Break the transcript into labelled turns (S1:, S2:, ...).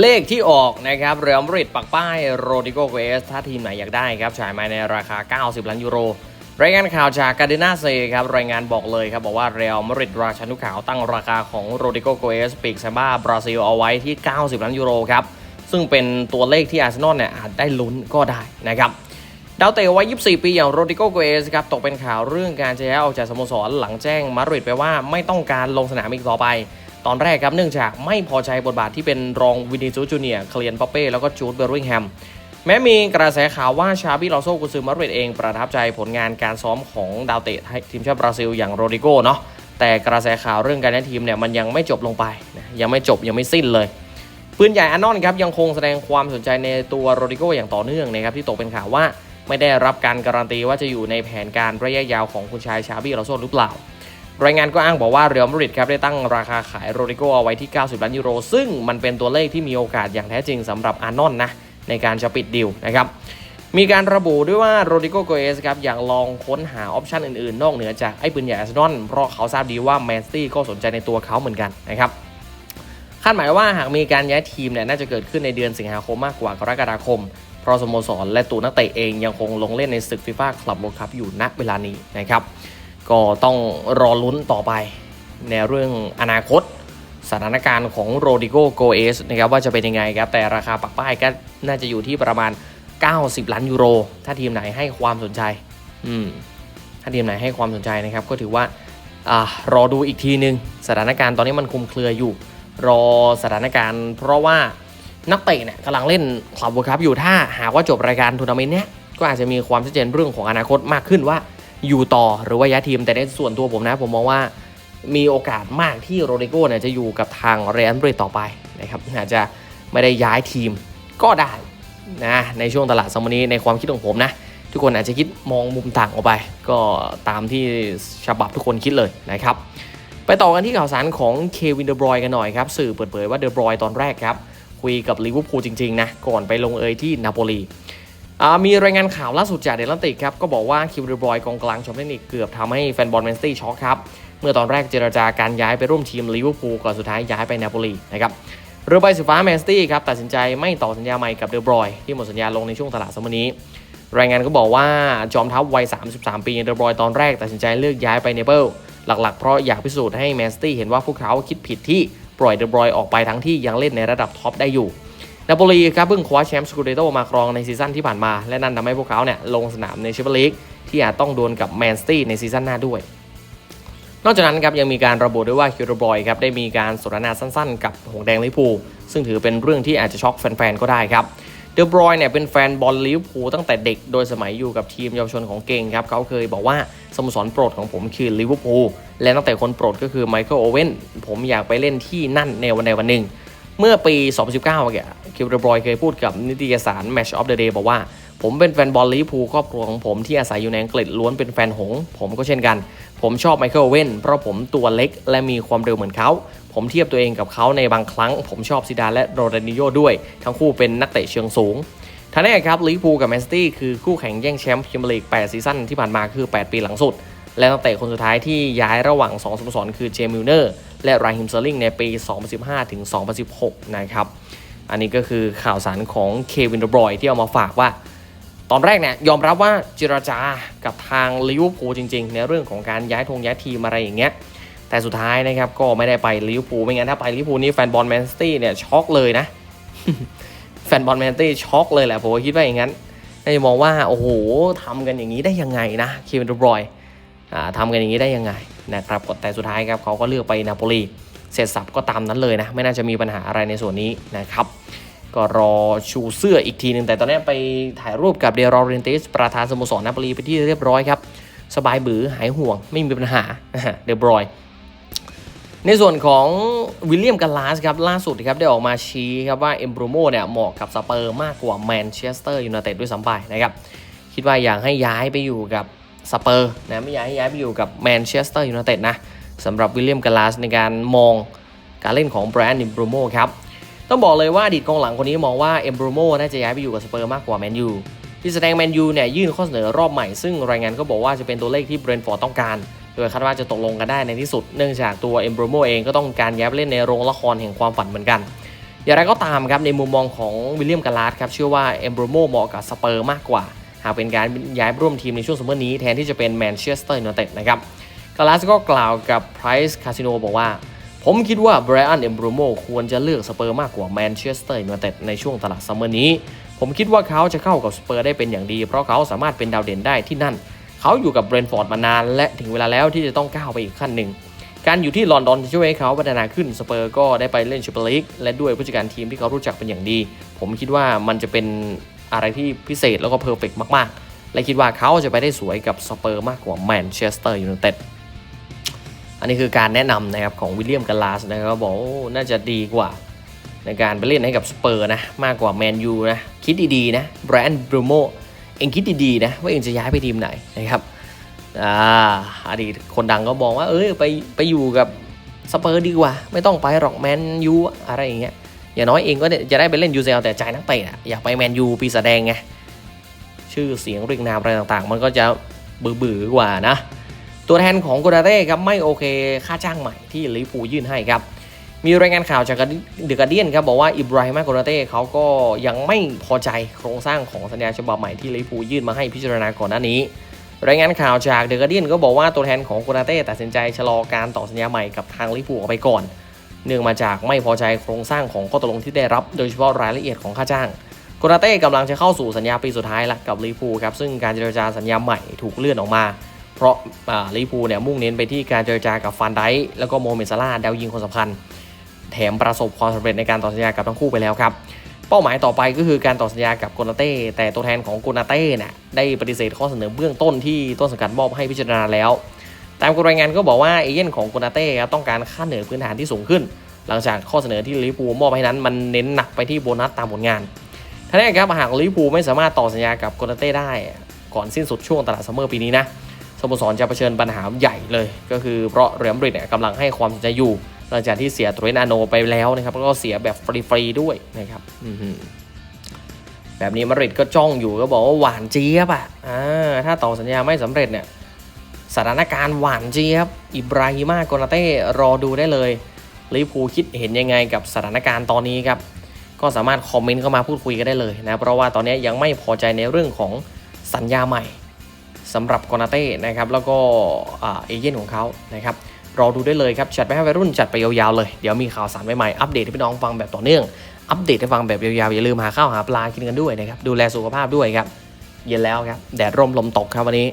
S1: เลขที่ออกนะครับเรอัลมาดริดปักป้ายโรดิโกเกสถ้าทีมไหนอยากได้ครับจ่ายมาในราคา 90 ล้านยูโร รายงานข่าวจากการ์ดินาเซครับรายงานบอกเลยครับบอกว่าเรอัลมาดริดราชันุขาวตั้งราคาของโรดิโกเกสปีกซมบ้าบราซิลเอาไว้ที่ 90 ล้านยูโรครับซึ่งเป็นตัวเลขที่อาร์เซนอลเนี่ยอาจได้ลุ้นก็ได้นะครับดาวเตะวัย 24 ปีอย่างโรดิโกเกสครับตกเป็นข่าวเรื่องการจะย้ายออกจากสโมสรหลังแจ้งมาดริดไปว่าไม่ต้องการลงสนามอีกต่อไป ตอนแรกครับเนื่องจากไม่พอใจบทบาทที่เป็นรองวินิจูจูเนียเคลียนปอเป้แล้วก็จูดเบอร์ริงแฮมแม้มีกระแสข่าวว่าชาบิลอโซกุซือมาดริดเองประทับใจผลงานการซ้อมของดาวเตะทีมชาติบราซิลอย่างโรดิโกเนาะแต่กระแสข่าวเรื่องการย้ายทีมเนี่ยมันยังไม่จบลงไปนะยังไม่จบยังไม่สิ้นเลยปืนใหญ่อานอนครับยังคงแสดงความสนใจในตัวโรดิโกอย่างต่อเนื่องนะครับที่ตกเป็นข่าวว่าไม่ได้รับการการันตีว่าจะอยู่ในแผนการระยะยาวของคุณชายชาบิลอโซหรือเปล่า รายงานก็อ้างบอกว่าเรอัลมาดริดครับได้ตั้งราคาขายโรดิโกเอาไว้ที่ 90 ล้านยูโร ซึ่งมันเป็นตัวเลขที่มีโอกาสอย่างแท้จริงสำหรับอานอนนะในการจะปิดดีลนะครับมีการระบุด้วยว่าโรดิโกโกเอสครับอยากลองค้นหาออปชันอื่นๆ นอกเหนือจากไอ้ปืนใหญ่อาร์เซนอลเพราะเขาทราบดีว่าแมนซิตี้ก็สนใจในตัวเขาเหมือนกันนะครับคาดหมายว่าหากมีการย้ายทีมเนี่ยน่าจะเกิดขึ้นในเดือนสิงหาคมมากกว่ากรกฎาคม เพราะสโมสรและตัวนักเตะเองยังคงลงเล่นในศึกฟีฟ่าคลับโลคัพอยู่ณเวลานี้นะครับ ก็ต้องรอลุ้นต่อไปในเรื่องอนาคตสถานการณ์ของโรดิโกโกเอสนะครับว่าจะเป็นยังไงครับ แต่ราคาปักป้ายก็น่าจะอยู่ที่ประมาณ 90 ล้านยูโร ถ้าทีมไหนให้ความสนใจ อืม ถ้าทีมไหนให้ความสนใจนะครับ ก็ถือว่าอ่ารอดูอีกทีนึง สถานการณ์ตอนนี้มันคลุมเครืออยู่ รอสถานการณ์ เพราะว่านักเตะเนี่ยกำลังเล่นคลับเวิร์คัพอยู่ถ้าหากว่าจบรายการทัวร์นาเมนต์เนี้ยก็อาจจะมีความชัดเจนเรื่องของอนาคตมากขึ้นว่า อยู่ต่อหรือว่าย้ายทีมแต่ในส่วนตัวผมนะผมมองว่ามีโอกาสมากที่โรดิโก้เนี่ยจะอยู่กับทางเรอัลมาดริดต่อไปนะครับอาจจะไม่ได้ย้ายทีมก็ได้นะในช่วงตลาดซัมเมอร์นี้ในความคิดของผมนะ ทุกคนอาจจะคิดมองมุมต่างออกไป ก็ตามที่ฉบับทุกคนคิดเลยนะครับ ไปต่อกันที่ข่าวสารของเควินเดอบรอยกันหน่อยครับ สื่อเปิดเผยว่าเดอบรอยตอนแรกครับ คุยกับลิเวอร์พูลจริง ๆ นะ ก่อนไปลงเอยที่นาโปลี มีรายงานข่าวล่าสุดจากเดลันติกครับก็บอกว่าคิวเดอบอยกองกลางชมเทคนิคเกือบทำให้แฟนบอลแมนซิตี้ช็อกครับ เมื่อตอนแรกเจรจาการย้ายไปร่วมทีมลิเวอร์พูลก่อนสุดท้ายย้ายไปนาโปลีนะครับเรือใบสีฟ้าแมนซิตี้ครับตัดสินใจไม่ต่อสัญญาใหม่กับเดอบรอยที่หมดสัญญาลงในช่วงตลาดซัมเมอร์นี้ รายงานก็บอกว่าจอมทัพวัย 33 ปีเดอบรอยตอนแรกตัดสินใจเลือกย้ายไปเนเปิลหลักๆ เพราะอยากพิสูจน์ให้แมนซิตี้เห็นว่าพวกเขาคิดผิดที่ปล่อยเดอบรอยออกไปทั้งที่ยังเล่นในระดับท็อปได้อยู่ นาโปลีครับเพิ่งคว้าแชมป์สกูเดโตมาครองในซีซั่นที่ผ่านมา และนั่นทำให้พวกเขาเนี่ยลงสนามในแชมเปี้ยนลีกที่อาจต้องดวลกับแมนซิตี้ในซีซั่นหน้าด้วย นอกจากนั้นครับยังมีการระบุด้วยว่าคิวเดอบอยครับได้มีการสนทนาสั้นๆ กับหงแดงลิเวอร์พูซึ่งถือเป็นเรื่องที่อาจจะช็อกแฟนๆก็ได้ครับเดอบรอยเนี่ยเป็นแฟนบอลลิเวอร์พูลตั้งแต่เด็กโดยสมัยอยู่กับทีมเยาวชนของเก่งครับเขาเคยบอกว่าสโมสรโปรดของผมคือลิเวอร์พูลและตั้งแต่คนโปรดก็คือไมเคิลโอเว่นผมอยากไปเล่นที่นั่นในวันใดวันหนึ่ง เมื่อปี 2019เนี่ยคิวเดอบรอยเคยพูดกับนิตยสาร Match of the Day บอกว่า ผมเป็นแฟนบอลลิเวอร์พูลครอบครัวของผมที่อาศัยอยู่ในอังกฤษล้วนเป็นแฟนหงส์ผมก็เช่นกัน ผมชอบไมเคิลเว่นเพราะผมตัวเล็กและมีความเร็วเหมือนเขา ผมเทียบตัวเองกับเขาในบางครั้ง ผมชอบซิดานและโรนัลดินโญ่ด้วย ทั้งคู่เป็นนักเตะเชิงสูงท่านี้ครับลิเวอร์พูลกับแมนซิตี้คือคู่แข่งแย่งแชมป์พรีเมียร์ลีก 8 ซีซั่นที่ผ่านมาคือ 8 ปีหลังสุด และนักเตะคนสุดท้ายที่ย้ายระหว่าง2สโมสรคือเจมิลเนอร์ และไรฮิมเซอร์ลิงในปี 2015 ถึง 2016 นะครับ อันนี้ก็คือข่าวสารของเควินดบรอยที่เอามาฝากว่า ตอนแรกเนี่ยยอมรับว่าเจรจากับทางลิเวอร์พูลจริง ๆ ในเรื่องของการย้ายทงย้ายทีมอะไรอย่างเงี้ยแต่สุดท้ายนะครับก็ไม่ได้ไปลิเวอร์พูลไม่งั้นถ้าไปลิเวอร์พูลนี่แฟนบอลแมนซิตี้เนี่ยช็อกเลยนะแฟนบอลแมนซิตี้ช็อกเลยแหละผมคิดว่าอย่างนั้นน่าจะมองว่าโอ้โหทำกันอย่างนี้ได้ยังไงนะเควินเดบรอย ทำกันอย่างนี้ได้ยังไงนะครับแต่สุดท้ายครับเขาก็เลือกไปนาโปลีเสร็จสับก็ตามนั้นเลยนะ ไม่น่าจะมีปัญหาอะไรในส่วนนี้นะครับ ก็รอชูเสื้ออีกทีหนึ่งแต่ตอนนี้ไปถ่ายรูปกับเดรอเรนเตสประธานสโมสรนาโปลีไปที่เรียบร้อยครับ สบายบือหายห่วงไม่มีปัญหาเดบรอยในส่วนของวิลเลียมกาลาสครับล่าสุดครับได้ออกมาชี้ครับว่าเอมบรูโมเนี่ยเหมาะกับสเปอร์มากกว่าแมนเชสเตอร์ยูไนเต็ดด้วยซ้ำไปนะครับ คิดว่าอยากให้ย้ายไปอยู่กับ สเปอร์นะไม่อยากให้ย้ายไปอยู่กับแมนเชสเตอร์ยูไนเต็ดนะสำหรับวิลเลียมกาลาสในการมองการเล่นของแบรนด์เอมบรูโมครับ ต้องบอกเลยว่าอดีตกองหลังคนนี้มองว่าเอมบรูโมน่าจะย้ายไปอยู่กับสเปอร์มากกว่าแมนยูที่แสดงแมนยูเนี่ยยื่นข้อเสนอรอบใหม่ ซึ่งรายงานก็บอกว่าจะเป็นตัวเลขที่เบรนท์ฟอร์ดต้องการ โดยคาดว่าจะตกลงกันได้ในที่สุด เนื่องจากตัวเอมบรูโมเองก็ต้องการย้ายไปเล่นในโรงละครแห่งความฝันเหมือนกัน อย่างไรก็ตามครับในมุมมองของวิลเลียมกาลาสครับเชื่อว่าเอมบรูโมเหมาะกับสเปอร์มากกว่า หากเป็นการย้ายร่วมทีมในช่วงซัมเมอร์นี้แทนที่จะเป็นแมนเชสเตอร์ยูไนเต็ดนะครับกาลาสก็กล่าวกับ Price Casino บอกว่า ผมคิดว่าไบรอันเอมบรูโมควรจะเลือกสเปอร์มากกว่าแมนเชสเตอร์ยูไนเต็ดในช่วงตลาดซัมเมอร์นี้ ผมคิดว่าเขาจะเข้ากับสเปอร์ได้เป็นอย่างดี เพราะเขาสามารถเป็นดาวเด่นได้ที่นั่น เขาอยู่กับเบรนฟอร์ดมานาน และถึงเวลาแล้วที่จะต้องก้าวไปอีกขั้นหนึ่งการอยู่ที่ลอนดอนจะช่วยให้เขาพัฒนาขึ้นสเปอร์ก็ได้ไปเล่นแชมเปี้ยนลีกและด้วยผู้จัดการทีมที่เขารู้จักเป็นอย่างดี ผมคิดว่ามันจะเป็น อะไรที่พิเศษแล้วก็เพอร์เฟกมากๆ และคิดว่าเขาจะไปได้สวยกับสเปอร์มากกว่าแมนเชสเตอร์ยูไนเต็ดอันนี้คือการแนะนำนะครับของวิลเลียมกาลาสนะครับบอกน่าจะดีกว่า ในการไปเล่นให้กับสเปอร์นะมากกว่าแมนยูนะคิดดีๆนะแบรนด์บรูโมเองคิดดีๆนะว่าเองจะย้ายไปทีมไหนนะครับอ่าอดีตคนดังก็บอกว่าเอ้ยไปไปอยู่กับสเปอร์ดีกว่า ไม่ต้องไปหรอกแมนยูอะไรอย่างเงี้ย อย่างน้อยเองก็จะได้ไปเล่นยูเซลแต่ใจนักเตะออยากไปแมนยูปีศาจแดงไง ชื่อเสียงเรียงนามอะไรต่างๆ มันก็จะบือๆกว่านะ ตัวแทนของโกดาเต้ครับไม่โอเคค่าจ้างใหม่ที่ลิเวอร์พูยื่นให้ครับ มีรายงานข่าวจากเดอะการเดียนครับบอกว่าอิบราฮิมาโกนาเต้เขาก็ยังไม่พอใจโครงสร้างของสัญญาฉบับใหม่ที่ลิเวอร์พูยื่นมาให้พิจารณาก่อนหน้านี้รายงานข่าวจากเดอะการเดียนก็บอกว่าตัวแทนของโกนาเต้ตัดสินใจชะลอการต่อสัญญาใหม่กับทางลิเวอร์พูออกไปก่อน เนื่องมาจากไม่พอใจโครงสร้างของข้อตกลงที่ได้รับ โดยเฉพาะรายละเอียดของค่าจ้างโกนาเต้กำลังจะเข้าสู่สัญญาปีสุดท้ายละกับลิพูครับซึ่งการเจรจาสัญญาใหม่ถูกเลื่อนออกมา เพราะลิพูเนี่ยมุ่งเน้นไปที่การเจรจากับฟันไดแล้วก็โมเมดซาร่าดาวยิงคนสำคัญ แถมประสบความสำเร็จในการต่อสัญญากับทั้งคู่ไปแล้วครับเป้าหมายต่อไปก็คือการต่อสัญญากับโกนาเต้แต่ตัวแทนของโกนาเต้เนี่ยได้ปฏิเสธข้อเสนอเบื้องต้นที่ต้นสังกัดมอบให้พิจารณาแล้ว ตามรายงานก็บอกว่าเอเย่นของโกนาเต้ครับต้องการค่าเหนือพื้นฐานที่สูงขึ้น หลังจากข้อเสนอที่ลิเวอร์พูมอบให้นั้นมันเน้นหนักไปที่โบนัสตามผลงานท่านี้ครับหากลิเวอร์พูไม่สามารถต่อสัญญากับโกนาเต้ได้ ก่อนสิ้นสุดช่วงตลาดซัมเมอร์ปีนี้นะสโมสรจะเผชิญปัญหาใหญ่เลย ก็คือเพราะเรอัลมาดริดกำลังให้ความสนใจอยู่ หลังจากที่เสียตัวนาโนไปแล้วนะครับแล้วก็เสียแบบฟรีๆด้วยนะครับแบบนี้มาดริดก็จ้องอยู่ก็บอกว่าหวานเจี๊ยบอะถ้าต่อสัญญาไม่สำเร็จเนี่ย สถานการณ์หวานจี๊ยบอิบราฮิมาโกนาเต้รอดูได้เลยลิพูคิดเห็นยังไงกับสถานการณ์ตอนนี้ครับ ก็สามารถคอมเมนต์เข้ามาพูดคุยกันได้เลยนะเพราะว่าตอนนี้ยังไม่พอใจในเรื่องของสัญญาใหม่สำหรับโกนาเต้นะครับแล้วก็เอเย่นของเขานะครับรอดูได้เลยครับจัดไปให้วัยรุ่นจัดไปยาวๆเลย เดี๋ยวมีข่าวสารใหม่ๆอัปเดตให้พี่น้องฟังแบบต่อเนื่อง อัปเดตให้ฟังแบบยาวๆอย่าลืมหาข้าวหาปลากินกันด้วยนะครับดูแลสุขภาพด้วยครับ เย็นแล้วครับแดดร่มลมตกครับวันนี้